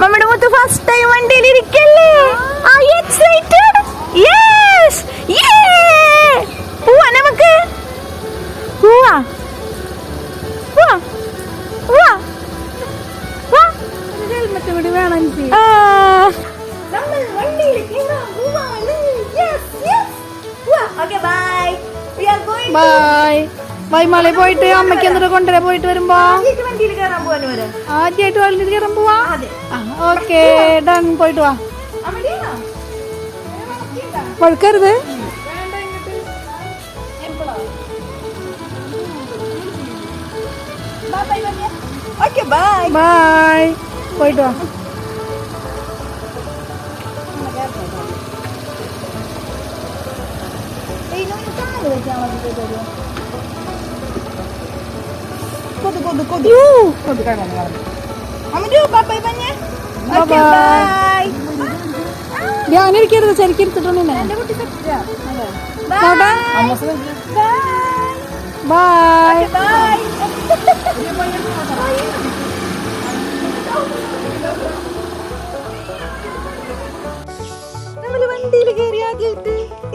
നമ്മുടെ മുത്ത് first time വണ്ടിയിൽ ഇരിക്കല്ലേ? വൈമാളി പോയിട്ട് അമ്മയ്ക്ക് എന്നിട്ട് കൊണ്ടുവരാൻ പോയിട്ട് വരുമ്പോ? ആദ്യമായിട്ട് വണ്ടിയിൽ കയറാൻ പോവാ. ഓക്കെ ഡൺ പോയിട്ട് വാ. bye. ബായ് പോയിട്ട് വാ. ഏയ്, കൊതു, കൊതു, കൊതു. കൊതു കാണാൻ കാണാൻ. അമ്മടി, bye, bye, പറഞ്ഞേ. Okay, Bye,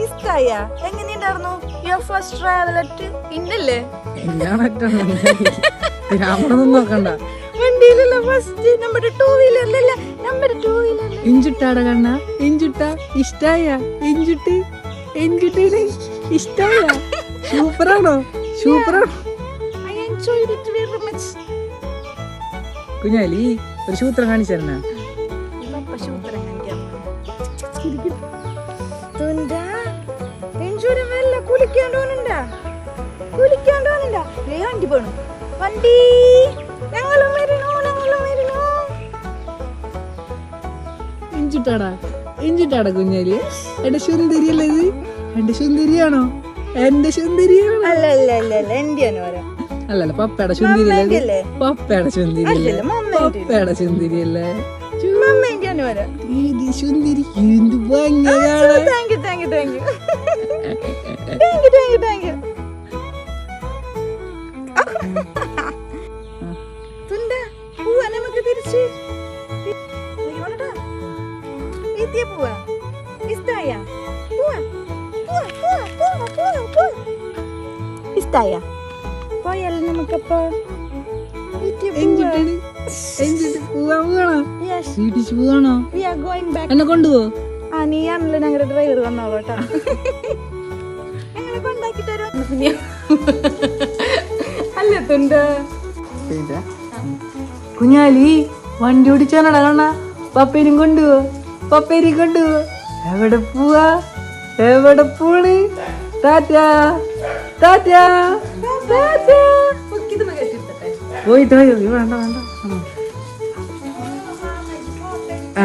ഇഷ്ടായ? എങ്ങനെയുണ്ടായിരുന്നു? യുവർ ഫസ്റ്റ് ട്രാവൽ അറ്റ് ഇന്നല്ലേ നോക്കണ്ട. വണ്ടിയിലല്ല ഫസ്റ്റ് നമ്മുടെ ടൂ വീലറിലല്ല നമ്മുടെ ടൂ വീലറിൽ ഇഞ്ചുട്ടാട കണ്ണ. ഇഞ്ചുട്ട. ഇഷ്ടായ. ഇഞ്ചുട്ട്. ഇഷ്ടായ. സൂപ്പറാണോ? സൂപ്പറാണോ? I enjoy it very much Kunhali ഒരു സൂത്രം കാണിച്ചു തരണ. സൂത്രം കാണിക്കാം. തുണ്ടാ എൻജോയ് ദേ വണ്ടി പോണു. വണ്ടി. ഞങ്ങളും വരണോ ഞങ്ങളും വരണോ ഇഞ്ചുട്ടാടാ. ഇഞ്ചുട്ടാടാ കുഞ്ഞാലി. എന്റെ സുന്ദരിയല്ലേ ഇത്? എന്റെ സുന്ദരിയാണോ? എന്റെ സുന്ദരിയാണോ. അല്ല അല്ല അല്ല അല്ല എന്റെയാണ് വരാം അല്ലല്ല പപ്പയുടെ ഇത്? പപ്പയുടെ ചുന്തിരിയല്ലേ. പപ്പയുടെ ഇത് സുന്ദരി? എന്ത് ഭംഗിയാണ് thank you thank you thank you thank you thank you തുണ്ട പോവാ നമുക്ക് തിരിച്ച്. വീട്ടിൽ പോവാ. ഇഷ്ടായ. പോവാ പോവാ പോവാ പോവാ പോവാ പോവാ. ഇഷ്ടായ. പോയാൽ നമുക്കപ്പോ. എന്നെ കൊണ്ടുപോ നീ ആണല്ലോ ഞങ്ങളുടെ ഡ്രൈവർ വന്നോളൂ കേട്ടോ ഞങ്ങളെ കൊണ്ടാക്കി തരും അല്ല തുണ്ട് കുഞ്ഞാലി വണ്ടി ഓടിച്ചാണടാ കാണാ പപ്പേനും കൊണ്ടുപോ പപ്പേനും കൊണ്ടുപോ എവിടെ പോവാ എവിടെ പോണ് താറ്റാ താറ്റാ താറ്റാ പോയിട്ട് വേണ്ട വേണ്ട. ആ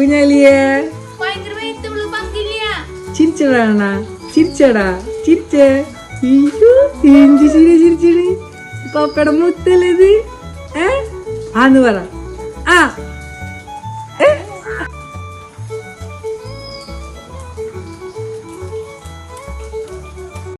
കുഞ്ഞാലിയേ. ചിരിച്ചടാ ചിരിച്ചടാ. ചിരിച്ചേ. അയ്യോ, എന്ത് ചിരി ചിരിച്ചത് പപ്പയുടെ മുത്തല്ലത് ഏ? ആന്ന് പറ. ആ